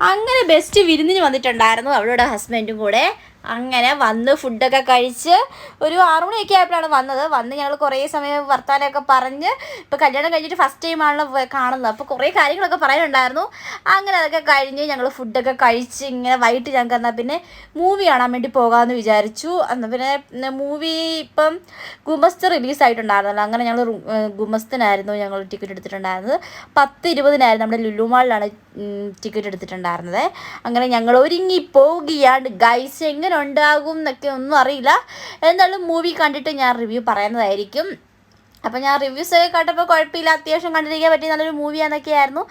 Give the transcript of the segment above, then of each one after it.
അങ്ങനെ ബെസ്റ്റ് വിരുന്നിന് വന്നിട്ടുണ്ടായിരുന്നു അവളുടെ ഹസ്ബൻഡും കൂടെ. അങ്ങനെ വന്ന് ഫുഡൊക്കെ കഴിച്ച് ഒരു ആറുമണിയൊക്കെ ആയപ്പോഴാണ് വന്നത്. വന്ന് ഞങ്ങൾ കുറേ സമയം വർത്താനമൊക്കെ പറഞ്ഞ് ഇപ്പോൾ കല്യാണം കഴിഞ്ഞിട്ട് ഫസ്റ്റ് ടൈമാണല്ലോ കാണുന്നത്. അപ്പോൾ കുറേ കാര്യങ്ങളൊക്കെ പറയാനുണ്ടായിരുന്നു. അങ്ങനെ അതൊക്കെ കഴിഞ്ഞ് ഞങ്ങൾ ഫുഡൊക്കെ കഴിച്ച് ഇങ്ങനെ വൈകിട്ട് ഞങ്ങൾക്ക് എന്നാൽ പിന്നെ മൂവി കാണാൻ വേണ്ടി പോകാമെന്ന് വിചാരിച്ചു. എന്നാൽ പിന്നെ മൂവി ഇപ്പം ഗുമസ്ത് റിലീസ് ആയിട്ടുണ്ടായിരുന്നല്ലോ. അങ്ങനെ ഞങ്ങൾ ഗുമസ്തിനായിരുന്നു ഞങ്ങൾ ടിക്കറ്റ് എടുത്തിട്ടുണ്ടായിരുന്നത്. പത്ത് ഇരുപതിനായിരുന്നു നമ്മുടെ ലുലു മാളിലാണ് ടിക്കറ്റ് എടുത്തിട്ടുണ്ടായിരുന്നത്. അങ്ങനെ ഞങ്ങൾ ഒരുങ്ങി പോവുകയാണ്. ഗൈസ് എങ്ങനെ ഉണ്ടാകും എന്നൊക്കെ ഒന്നും അറിയില്ല. എന്നാലും മൂവി കണ്ടിട്ട് ഞാൻ റിവ്യൂ പറയുന്നതായിരിക്കും. അപ്പോൾ ഞാൻ റിവ്യൂസ് ഒക്കെ കണ്ടപ്പോൾ കുഴപ്പമില്ല. അത്യാവശ്യം കണ്ടിരിക്കാൻ പറ്റിയ നല്ലൊരു മൂവിയാന്നൊക്കെയായിരുന്നു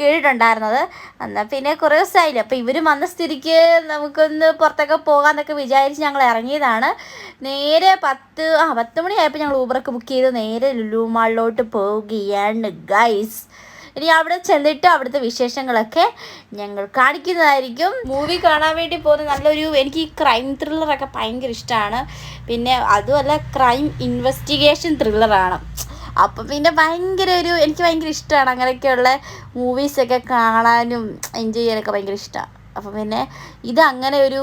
കേട്ടിട്ടുണ്ടായിരുന്നത്. എന്നാൽ പിന്നെ കുറേ ദിവസമായില്ലേ. അപ്പോൾ ഇവർ വന്ന സ്ഥിതിക്ക് നമുക്കൊന്ന് പുറത്തൊക്കെ പോകാമെന്നൊക്കെ വിചാരിച്ച് ഞങ്ങൾ ഇറങ്ങിയതാണ്. നേരെ പത്ത് ആ പത്ത് മണിയായപ്പോൾ ഞങ്ങൾ ഊബറൊക്കെ ബുക്ക് ചെയ്ത് നേരെ ലുലു മാളിലോട്ട് പോവുകയാണ് ഗൈസ് ഇനി അവിടെ ചെന്നിട്ട് അവിടുത്തെ വിശേഷങ്ങളൊക്കെ ഞങ്ങൾ കാണിക്കുന്നതായിരിക്കും. മൂവി കാണാൻ വേണ്ടി പോകുന്ന നല്ലൊരു എനിക്ക് ക്രൈം ത്രില്ലറൊക്കെ ഭയങ്കര ഇഷ്ടമാണ് പിന്നെ അതുമല്ല ക്രൈം ഇൻവെസ്റ്റിഗേഷൻ ത്രില്ലറാണ് അപ്പം പിന്നെ ഭയങ്കര ഒരു എനിക്ക് ഭയങ്കര ഇഷ്ടമാണ് അങ്ങനെയൊക്കെയുള്ള മൂവീസൊക്കെ കാണാനും എൻജോയ് ചെയ്യാനൊക്കെ ഭയങ്കര ഇഷ്ടമാണ് അപ്പം പിന്നെ ഇത് അങ്ങനെ ഒരു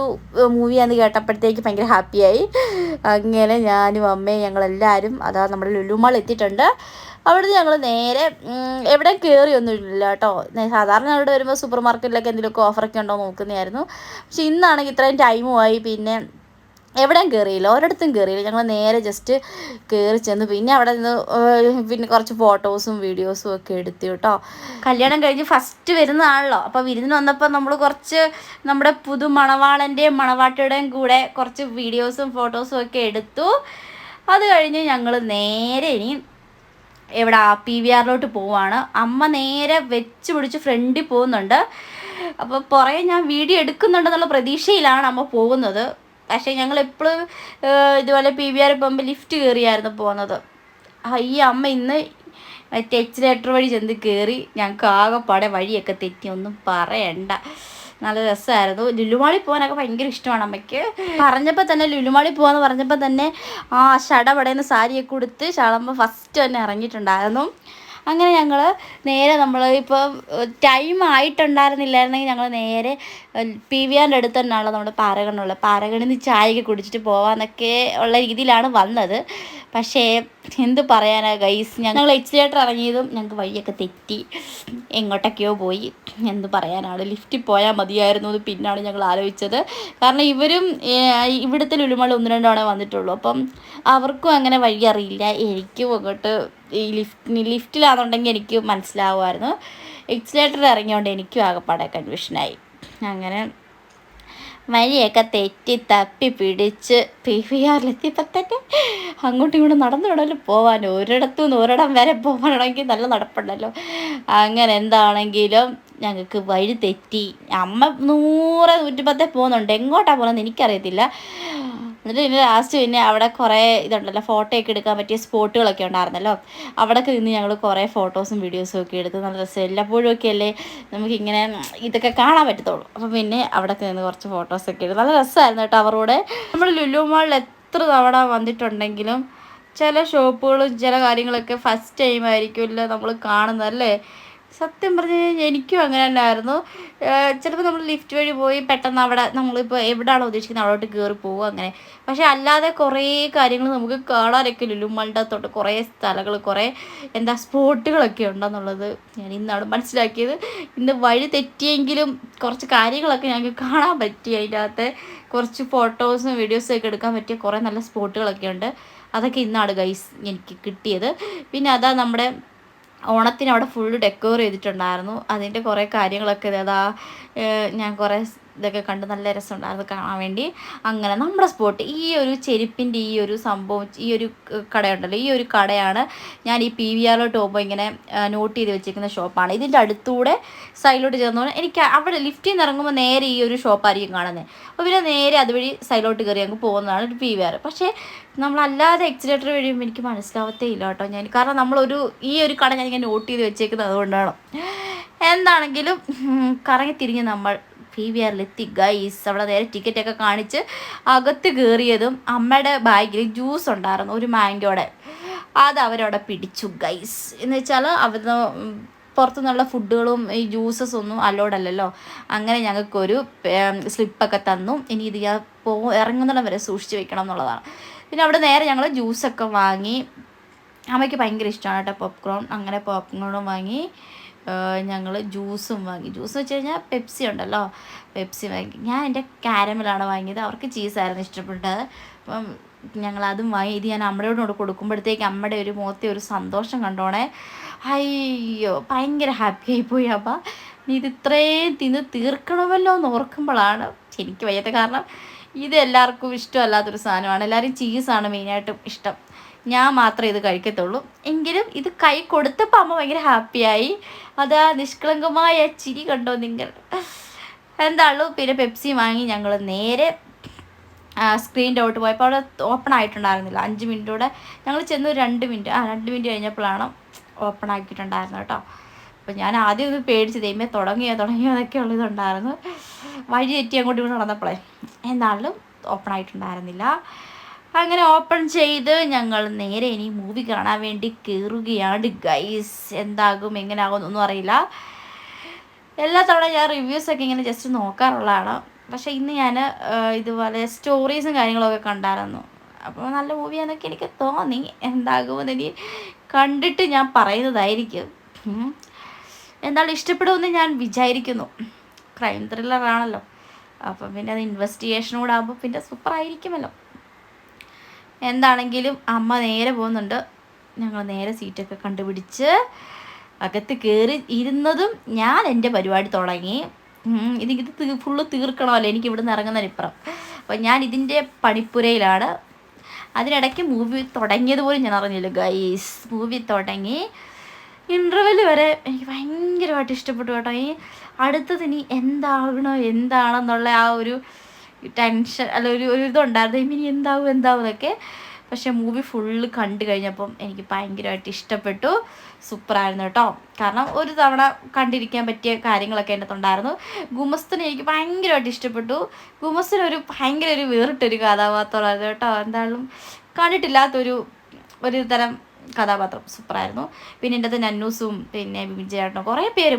മൂവിയാന്ന് കേട്ടപ്പോഴത്തേക്ക് ഭയങ്കര ഹാപ്പിയായി അങ്ങനെ ഞാനും അമ്മയും ഞങ്ങളെല്ലാവരും അതാ നമ്മുടെ ലുലുമാൾ എത്തിയിട്ടുണ്ട്. അവിടുന്ന് ഞങ്ങൾ നേരെ എവിടെ ഇല്ല കേട്ടോ. സാധാരണ അവിടെ വരുമ്പോൾ സൂപ്പർ മാർക്കറ്റിലൊക്കെ എന്തെങ്കിലുമൊക്കെ ഓഫറൊക്കെ ഉണ്ടോ നോക്കുന്നതായിരുന്നു. പക്ഷെ ഇന്നാണെങ്കിൽ ഇത്രയും ടൈമുമായി പിന്നെ എവിടെയും കയറിയില്ല ഒരിടത്തും കയറിയില്ല ഞങ്ങൾ നേരെ ജസ്റ്റ് കയറി ചെന്ന്. പിന്നെ അവിടെ നിന്ന് പിന്നെ കുറച്ച് ഫോട്ടോസും വീഡിയോസും ഒക്കെ എടുത്തു കേട്ടോ. കല്യാണം കഴിഞ്ഞ് ഫസ്റ്റ് വരുന്നതാണല്ലോ അപ്പോൾ വിരുന്നിന് വന്നപ്പോൾ നമ്മൾ കുറച്ച് നമ്മുടെ പുതു മണവാളന്റെയും മണവാട്ടിയുടെയും കൂടെ കുറച്ച് വീഡിയോസും ഫോട്ടോസും ഒക്കെ എടുത്തു. അത് കഴിഞ്ഞ് ഞങ്ങൾ നേരെ ഇനി എവിടെ? പി വി ആറിലോട്ട് പോവാണ്. അമ്മ നേരെ വെച്ച് പിടിച്ച് ഫ്രണ്ടിൽ പോകുന്നുണ്ട്. അപ്പോൾ പുറകെ ഞാൻ വീഡിയോ എടുക്കുന്നുണ്ടെന്നുള്ള പ്രതീക്ഷയിലാണ് അമ്മ പോകുന്നത്. പക്ഷേ ഞങ്ങൾ എപ്പോഴും ഇതുപോലെ പി വി ആർ പോകുമ്പോൾ ലിഫ്റ്റ് കയറിയായിരുന്നു പോകുന്നത്. ഈ അമ്മ ഇന്ന് മറ്റേ എക്സിലേറ്റർ വഴി ചെന്ന് കയറി ഞങ്ങൾക്ക് ആകെപ്പാടെ വഴിയൊക്കെ തെറ്റി ഒന്നും പറയണ്ട. നല്ല രസമായിരുന്നു. ലുലുമാളി പോകാനൊക്കെ ഭയങ്കര ഇഷ്ടമാണ് അമ്മയ്ക്ക്. പറഞ്ഞപ്പോൾ തന്നെ ലുലുമാളി പോകാന്ന് പറഞ്ഞപ്പോൾ തന്നെ ആ ഷടപടയെന്ന് സാരിയൊക്കെ കൊടുത്ത് ശളമ്പ ഫസ്റ്റ് തന്നെ ഇറങ്ങിയിട്ടുണ്ടായിരുന്നു. അങ്ങനെ ഞങ്ങൾ നേരെ നമ്മൾ ഇപ്പോൾ ടൈം ആയിട്ടുണ്ടായിരുന്നില്ലായിരുന്നെങ്കിൽ ഞങ്ങൾ നേരെ പി വി ആറിന്റെ അടുത്ത് തന്നെയാണല്ലോ നമ്മുടെ പാരഗണുള്ളത് പാരഗണിൽ നിന്ന് ചായയൊക്കെ കുടിച്ചിട്ട് പോകാമെന്നൊക്കെ ഉള്ള രീതിയിലാണ് വന്നത്. പക്ഷേ എന്ത് പറയാനാ ഗൈസ് ഞങ്ങൾ എക്സിലേറ്റർ ഇറങ്ങിയതും ഞങ്ങൾക്ക് വഴിയൊക്കെ തെറ്റി. എങ്ങോട്ടൊക്കെയോ പോയി. എന്ത് പറയാനാണ്? ലിഫ്റ്റിൽ പോയാൽ മതിയായിരുന്നു എന്ന് പിന്നാണ് ഞങ്ങൾ ആലോചിച്ചത്. കാരണം ഇവരും ഇവിടുത്തെ ലുലുമള ഒന്ന് രണ്ട് വന്നിട്ടുള്ളൂ. അപ്പം അവർക്കും അങ്ങനെ വഴി അറിയില്ല. എനിക്കും അങ്ങോട്ട് ഈ ലിഫ്റ്റ് ലിഫ്റ്റിലാണെന്നുണ്ടെങ്കിൽ എനിക്ക് മനസ്സിലാവുമായിരുന്നു. എക്സിലേറ്റർ ഇറങ്ങിയോണ്ട് എനിക്കും ആകെപ്പാടെ കൺഫ്യൂഷനായി അങ്ങനെ വഴിയൊക്കെ തെറ്റി തപ്പി പിടിച്ച് പി വി ആറിലെത്തിയപ്പോൾ തന്നെ അങ്ങോട്ടും ഇങ്ങോട്ടും നടന്നു വേണമല്ലോ പോവാൻ ഒരിടത്തു നിന്ന് ഒരിടം വരെ പോകണമെങ്കിൽ നല്ല നടപ്പുണ്ടല്ലോ. അങ്ങനെ എന്താണെങ്കിലും ഞങ്ങൾക്ക് വഴി തെറ്റി. അമ്മ നൂറ് നൂറ്റിപ്പത്തേ പോകുന്നുണ്ട്. എങ്ങോട്ടാണ് പോകുന്നത് എനിക്കറിയത്തില്ല. എന്നിട്ട് പിന്നെ ലാസ്റ്റ് പിന്നെ അവിടെ കുറേ ഇതുണ്ടല്ലോ ഫോട്ടോ ഒക്കെ എടുക്കാൻ പറ്റിയ സ്പോട്ടുകളൊക്കെ ഉണ്ടായിരുന്നല്ലോ. അവിടെയൊക്കെ നിന്ന് ഞങ്ങൾ കുറേ ഫോട്ടോസും വീഡിയോസും ഒക്കെ എടുത്ത് നല്ല രസം. എല്ലാപ്പോഴും ഒക്കെ അല്ലേ നമുക്കിങ്ങനെ ഇതൊക്കെ കാണാൻ പറ്റത്തുള്ളൂ. അപ്പോൾ പിന്നെ അവിടെയൊക്കെ നിന്ന് കുറച്ച് ഫോട്ടോസൊക്കെ എടുത്ത് നല്ല രസമായിരുന്നു കേട്ടോ അവരോട് നമ്മൾ ലുലു മാളിൽ എത്ര തവണ വന്നിട്ടുണ്ടെങ്കിലും ചില ഷോപ്പുകളും ചില കാര്യങ്ങളൊക്കെ ഫസ്റ്റ് ടൈം ആയിരിക്കുമല്ലോ നമ്മൾ കാണുന്നത് അല്ലേ? സത്യം പറഞ്ഞു കഴിഞ്ഞാൽ എനിക്കും അങ്ങനെ തന്നെയായിരുന്നു ചിലപ്പോൾ നമ്മൾ ലിഫ്റ്റ് വഴി പോയി പെട്ടെന്ന് അവിടെ നമ്മളിപ്പോൾ എവിടെയാണോ ഉദ്ദേശിക്കുന്നത് അവിടോട്ട് കയറി പോകും അങ്ങനെ. പക്ഷേ അല്ലാതെ കുറേ കാര്യങ്ങൾ നമുക്ക് കാണാനൊക്കെ ലുലുമണ്ടത്തോട്ട് കുറേ സ്ഥലങ്ങൾ കുറേ എന്താ സ്പോട്ടുകളൊക്കെ ഉണ്ടെന്നുള്ളത് ഞാൻ ഇന്നാണ് മനസ്സിലാക്കിയത്. ഇന്ന് വഴി തെറ്റിയെങ്കിലും കുറച്ച് കാര്യങ്ങളൊക്കെ ഞങ്ങൾക്ക് കാണാൻ പറ്റി അതിന്റെ അകത്ത്. കുറച്ച് ഫോട്ടോസും വീഡിയോസും ഒക്കെ എടുക്കാൻ പറ്റിയ കുറേ നല്ല സ്പോട്ടുകളൊക്കെ ഉണ്ട്. അതൊക്കെ ഇന്നാണ് ഗൈസ് എനിക്ക് കിട്ടിയത്. പിന്നെ അതാ നമ്മുടെ ഓണത്തിന് അവിടെ ഫുള്ള് ഡെക്കോർ ചെയ്തിട്ടുണ്ടായിരുന്നു. അതിന്റെ കുറേ കാര്യങ്ങളൊക്കെ ഇതാ ഞാൻ കുറേ ഇതൊക്കെ കണ്ട് നല്ല രസമുണ്ടായിരുന്നു കാണാൻ വേണ്ടി. അങ്ങനെ നമ്മുടെ സ്പോട്ട് ഈ ഒരു ചെരുപ്പിന്റെ ഈ ഒരു സംഭവം ഈ ഒരു കടയുണ്ടല്ലോ ഈ ഒരു കടയാണ് ഞാൻ ഈ പി വി ആർ ടോപ്പ് ഇങ്ങനെ നോട്ട് ചെയ്ത് വെച്ചിരിക്കുന്ന ഷോപ്പാണ് ഇതിന്റെ അടുത്തൂടെ സൈഡിലോട്ട് ചേർന്ന് എനിക്ക് അവിടെ ലിഫ്റ്റിൽ നിന്ന് ഇറങ്ങുമ്പോൾ നേരെ ഈ ഒരു ഷോപ്പായിരിക്കും കാണുന്നത് അപ്പോൾ പിന്നെ നേരെ അതുവഴി സൈഡിലോട്ട് കയറി അങ്ങ് പോകുന്നതാണ് ഒരു പി വി ആർ പക്ഷേ നമ്മളല്ലാതെ എക്സിലേറ്റർ വഴിയുമ്പോൾ എനിക്ക് മനസ്സിലാവത്തേ ഇല്ല കേട്ടോ ഞാൻ. കാരണം നമ്മളൊരു ഈ ഒരു കട ഞാൻ ഇങ്ങനെ നോട്ട് ചെയ്ത് വെച്ചേക്കുന്നത് അതുകൊണ്ടാണ്. എന്താണെങ്കിലും കറങ്ങി തിരിഞ്ഞ് നമ്മൾ പി വി ആറിലെത്തി ഗൈസ് അവിടെ നേരെ ടിക്കറ്റൊക്കെ കാണിച്ച് അകത്ത് കയറിയതും അമ്മയുടെ ബാഗിൽ ജ്യൂസ് ഉണ്ടായിരുന്നു ഒരു മാങ്കോടെ. അത് അവരവിടെ പിടിച്ചു ഗൈസ് എന്ന് വെച്ചാൽ അവിടുന്ന് പുറത്തുനിന്നുള്ള ഫുഡുകളും ഈ ജ്യൂസസ് ഒന്നും അലോഡ് അങ്ങനെ ഞങ്ങൾക്കൊരു സ്ലിപ്പൊക്കെ തന്നു. ഇനി ഇത് ഞാൻ പോ ഇറങ്ങുന്നിടം വരെ സൂക്ഷിച്ച് വെക്കണം എന്നുള്ളതാണ്. പിന്നെ അവിടെ നേരെ ഞങ്ങൾ ജ്യൂസൊക്കെ വാങ്ങി. അമ്മയ്ക്ക് ഭയങ്കര ഇഷ്ടമാണ് കേട്ടോ പോപ്കോൺ അങ്ങനെ പോപ്കോണും വാങ്ങി. ഞങ്ങൾ ജ്യൂസും വാങ്ങി. ജ്യൂസ് വെച്ച് കഴിഞ്ഞാൽ പെപ്സി ഉണ്ടല്ലോ. പെപ്സി വാങ്ങി. ഞാൻ എന്റെ കാരമലാണ് വാങ്ങിയത്. അവർക്ക് ചീസായിരുന്നു ഇഷ്ടപ്പെട്ടത്. അപ്പം ഞങ്ങൾ അതും വാങ്ങി ഇത് ഞാൻ അമ്മയോട് കൊടുക്കുമ്പോഴത്തേക്ക് അമ്മയുടെ ഒരു മുഖത്തെ ഒരു സന്തോഷം കണ്ടോണേ. അയ്യോ ഭയങ്കര ഹാപ്പി ആയിപ്പോയി അപ്പം. നീ ഇത് ഇത്രയും തിന്ന് തീർക്കണമല്ലോ എന്ന് ഓർക്കുമ്പോഴാണ് എനിക്ക് വയ്യാത്ത കാരണം ഇത് എല്ലാവർക്കും ഇഷ്ടമല്ലാത്തൊരു സാധനമാണ്. എല്ലാവരും ചീസാണ് മെയിനായിട്ടും ഇഷ്ടം. ഞാൻ മാത്രമേ ഇത് കഴിക്കത്തുള്ളൂ. എങ്കിലും ഇത് കൈ കൊടുത്തപ്പോൾ അമ്മ ഭയങ്കര ഹാപ്പിയായി. അതാ നിഷ്കളങ്കമായ ചിരി കണ്ടോ നിങ്ങൾ? എന്താണല്ലോ പിന്നെ പെപ്സി വാങ്ങി ഞങ്ങൾ നേരെ സ്ക്രീന്റെ ഔട്ട് പോയപ്പോൾ അവിടെ ഓപ്പൺ ആയിട്ടുണ്ടായിരുന്നില്ല. അഞ്ച് മിനിറ്റൂടെ ഞങ്ങൾ ചെന്ന് രണ്ട് മിനിറ്റ് ആ രണ്ട് മിനിറ്റ് കഴിഞ്ഞപ്പോഴാണ് ഓപ്പൺ ആക്കിയിട്ടുണ്ടായിരുന്നു കേട്ടോ. അപ്പോൾ ഞാൻ ആദ്യം ഒന്ന് പേടിച്ച് ദൈവമേ തുടങ്ങിയോ തുടങ്ങിയോ എന്നൊക്കെ ഉള്ളതുണ്ടായിരുന്നു വഴി തെറ്റി അങ്ങോട്ട് ഇങ്ങോട്ട് നടന്നപ്പോഴേ എന്നാലും ഓപ്പൺ ആയിട്ടുണ്ടായിരുന്നില്ല. അങ്ങനെ ഓപ്പൺ ചെയ്ത് ഞങ്ങൾ നേരെ ഇനി മൂവി കാണാൻ വേണ്ടി കയറുകയാണ് ഗൈസ് എന്താകും എങ്ങനെയാകും എന്നൊന്നും അറിയില്ല. എല്ലാ തവണ ഞാൻ റിവ്യൂസൊക്കെ ഇങ്ങനെ ജസ്റ്റ് നോക്കാറുള്ളതാണ്. പക്ഷേ ഇന്ന് ഞാൻ ഇതുപോലെ സ്റ്റോറീസും കാര്യങ്ങളൊക്കെ കണ്ടായിരുന്നു. അപ്പോൾ നല്ല മൂവിയാണെന്നൊക്കെ എനിക്ക് തോന്നി. എന്താകുമെന്ന് എനിക്ക് കണ്ടിട്ട് ഞാൻ പറയുന്നതായിരിക്കും. എന്താണ് ഇഷ്ടപ്പെടുമെന്ന് ഞാൻ വിചാരിക്കുന്നു. ക്രൈം ത്രില്ലറാണല്ലോ അപ്പം പിന്നെ അത് ആകുമ്പോൾ പിന്നെ സൂപ്പർ ആയിരിക്കുമല്ലോ. എന്താണെങ്കിലും അമ്മ നേരെ പോകുന്നുണ്ട്. ഞങ്ങൾ നേരെ സീറ്റൊക്കെ കണ്ടുപിടിച്ച് അകത്ത് കയറി ഇരുന്നതും ഞാൻ എന്റെ പരിപാടി തുടങ്ങി. ഇതിത് ഫുള്ള് തീർക്കണമല്ലോ. എനിക്ക് ഇവിടുന്ന് ഇറങ്ങുന്നതിനിപ്പുറം അപ്പം ഞാൻ ഇതിന്റെ പണിപ്പുരയിലാണ്. അതിനിടയ്ക്ക് മൂവി തുടങ്ങിയത് പോലും ഞാൻ അറിഞ്ഞില്ല ഗൈസ് മൂവി തുടങ്ങി. ഇന്റർവെൽ വരെ എനിക്ക് ഭയങ്കരമായിട്ട് ഇഷ്ടപ്പെട്ടു കേട്ടോ. ഈ അടുത്തത് ഇനി എന്താകണോ എന്താണെന്നുള്ള ആ ഒരു ടെൻഷൻ അല്ല ഒരു ഒരു ഇതുണ്ടായിരുന്നു. ഇനി എന്താവും എന്താവും എന്നൊക്കെ. പക്ഷെ മൂവി ഫുള്ള് കണ്ടു കഴിഞ്ഞപ്പം എനിക്ക് ഭയങ്കരമായിട്ട് ഇഷ്ടപ്പെട്ടു. സൂപ്പറായിരുന്നു കേട്ടോ. കാരണം ഒരു തവണ കണ്ടിരിക്കാൻ പറ്റിയ കാര്യങ്ങളൊക്കെ എന്റെ ഉണ്ടായിരുന്നു. ഗുമസ്തനെ എനിക്ക് ഭയങ്കരമായിട്ട് ഇഷ്ടപ്പെട്ടു. ഗുമസ്തൻ ഒരു ഭയങ്കര ഒരു വേറിട്ടൊരു കഥാപാത്രമായിരുന്നു കേട്ടോ. എന്തായാലും കണ്ടിട്ടില്ലാത്തൊരു ഒരു തരം കഥാപാത്രം. സൂപ്പറായിരുന്നു. പിന്നെ എന്റെ അത് നന്നൂസും പിന്നെ വിജയേട്ടനും കുറേ പേര്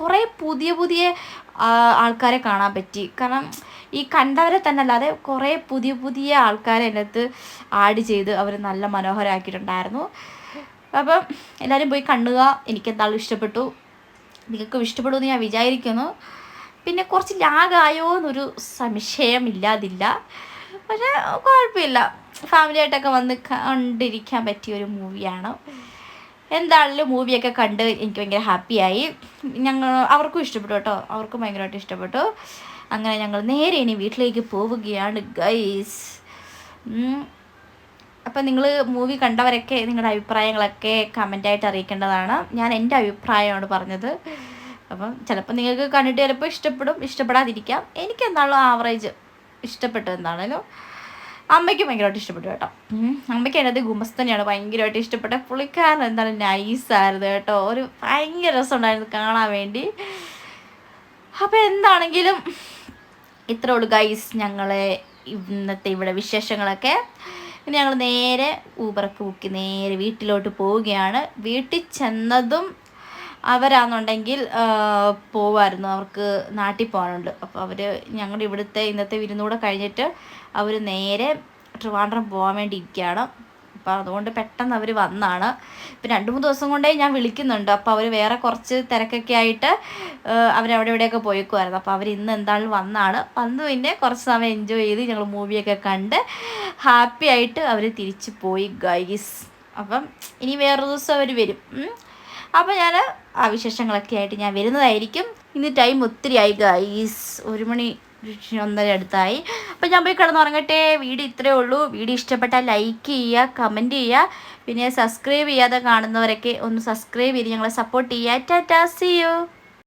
കുറേ പുതിയ പുതിയ ആൾക്കാരെ കാണാൻ പറ്റി. കാരണം ഈ കണ്ടവരെ തന്നെ അല്ലാതെ കുറേ പുതിയ പുതിയ ആൾക്കാരെ എന്റെ അടുത്ത് ആഡ് ചെയ്ത് അവർ നല്ല മനോഹരമാക്കിയിട്ടുണ്ടായിരുന്നു അപ്പം എല്ലാവരും പോയി കണ്ടുക എനിക്ക് എന്താളും ഇഷ്ടപ്പെട്ടു. നിങ്ങൾക്കും ഇഷ്ടപ്പെടുമെന്ന് ഞാൻ വിചാരിക്കുന്നു. പിന്നെ കുറച്ച് ലാഗായോ എന്നൊരു സംശയമില്ലാതില്ല പക്ഷേ കുഴപ്പമില്ല. ഫാമിലിയായിട്ടൊക്കെ വന്ന് കണ്ടിരിക്കാൻ പറ്റിയ ഒരു മൂവിയാണ് എന്താണെങ്കിലും മൂവിയൊക്കെ കണ്ട് എനിക്ക് ഭയങ്കര ഹാപ്പിയായി ഞങ്ങൾ അവർക്കും ഇഷ്ടപ്പെട്ടു കേട്ടോ. അവർക്കും ഭയങ്കരമായിട്ട് ഇഷ്ടപ്പെട്ടു. അങ്ങനെ ഞങ്ങൾ നേരെ ഇനി വീട്ടിലേക്ക് പോവുകയാണ് ഗൈസ് അപ്പം നിങ്ങൾ മൂവി കണ്ടവരൊക്കെ നിങ്ങളുടെ അഭിപ്രായങ്ങളൊക്കെ കമന്റായിട്ട് അറിയിക്കേണ്ടതാണ്. ഞാൻ എന്റെ അഭിപ്രായമാണ് പറഞ്ഞത്. അപ്പം ചിലപ്പോൾ നിങ്ങൾക്ക് കണ്ടിട്ട് ചിലപ്പോൾ ഇഷ്ടപ്പെടും. ഇഷ്ടപ്പെടാതിരിക്കാം. എനിക്ക് എന്താണല്ലോ ആവറേജ് ഇഷ്ടപ്പെട്ടു എന്താണല്ലോ അമ്മയ്ക്ക് ഭയങ്കരമായിട്ട് ഇഷ്ടപ്പെട്ടു കേട്ടോ. അമ്മയ്ക്ക് അതിനകത്ത് ഗുമസ്തനെയാണ് ഭയങ്കരമായിട്ട് ഇഷ്ടപ്പെട്ട പുള്ളിക്കാരൻ എന്താണ് നൈസായിരുന്നു കേട്ടോ. ഒരു ഭയങ്കര രസമുണ്ടായിരുന്നു കാണാൻ വേണ്ടി. അപ്പോൾ എന്താണെങ്കിലും ഇത്രേ ഉള്ളൂ ഗൈസ് ഞങ്ങളെ ഇന്നത്തെ ഇവിടെ വിശേഷങ്ങളൊക്കെ. പിന്നെ ഞങ്ങൾ നേരെ ഊബറൊക്കെ ബുക്ക് നേരെ വീട്ടിലോട്ട് പോവുകയാണ്. വീട്ടിൽ ചെന്നതും അവരാണെന്നുണ്ടെങ്കിൽ പോവായിരുന്നു. അവർക്ക് നാട്ടിൽ പോകാനുണ്ട്. അപ്പോൾ അവർ ഞങ്ങളുടെ ഇവിടുത്തെ ഇന്നത്തെ വിരുന്നൂടെ കഴിഞ്ഞിട്ട് അവർ നേരെ ട്രിവാൻഡ്രം പോകാൻ വേണ്ടി ഇരിക്കുകയാണ്. അപ്പോൾ അതുകൊണ്ട് പെട്ടെന്ന് അവർ വന്നാണ്. ഇപ്പം രണ്ട് മൂന്ന് ദിവസം കൊണ്ടേ ഞാൻ വിളിക്കുന്നുണ്ട്. അപ്പോൾ അവർ വേറെ കുറച്ച് തിരക്കൊക്കെ ആയിട്ട് അവരവിടെ ഇവിടെയൊക്കെ പോയിക്കുമായിരുന്നു അപ്പോൾ അവർ ഇന്ന് എന്തായാലും വന്നാണ്. വന്ന് പിന്നെ കുറച്ച് സമയം എൻജോയ് ചെയ്ത് ഞങ്ങൾ മൂവിയൊക്കെ കണ്ട് ഹാപ്പി ആയിട്ട് അവർ തിരിച്ചു പോയി ഗൈസ് അപ്പം ഇനി വേറൊരു ദിവസം അവർ വരും. അപ്പോൾ ഞാൻ ആ വിശേഷങ്ങളൊക്കെ ആയിട്ട് ഞാൻ വരുന്നതായിരിക്കും. ഇന്ന് ടൈം ഒത്തിരി ആയി ഗൈസ് ഒരു മണി ഒന്നര അടുത്തായി. അപ്പോൾ ഞാൻ പോയി കിടന്നുറങ്ങട്ടെ. വീഡിയോ ഇത്രയേ ഉള്ളൂ. വീഡിയോ ഇഷ്ടപ്പെട്ടാൽ ലൈക്ക് ചെയ്യുക കമന്റ് ചെയ്യുക. പിന്നെ സബ്സ്ക്രൈബ് ചെയ്യാതെ കാണുന്നവരൊക്കെ ഒന്ന് സബ്സ്ക്രൈബ് ചെയ്ത് ഞങ്ങളെ സപ്പോർട്ട് ചെയ്യുക. Tata C U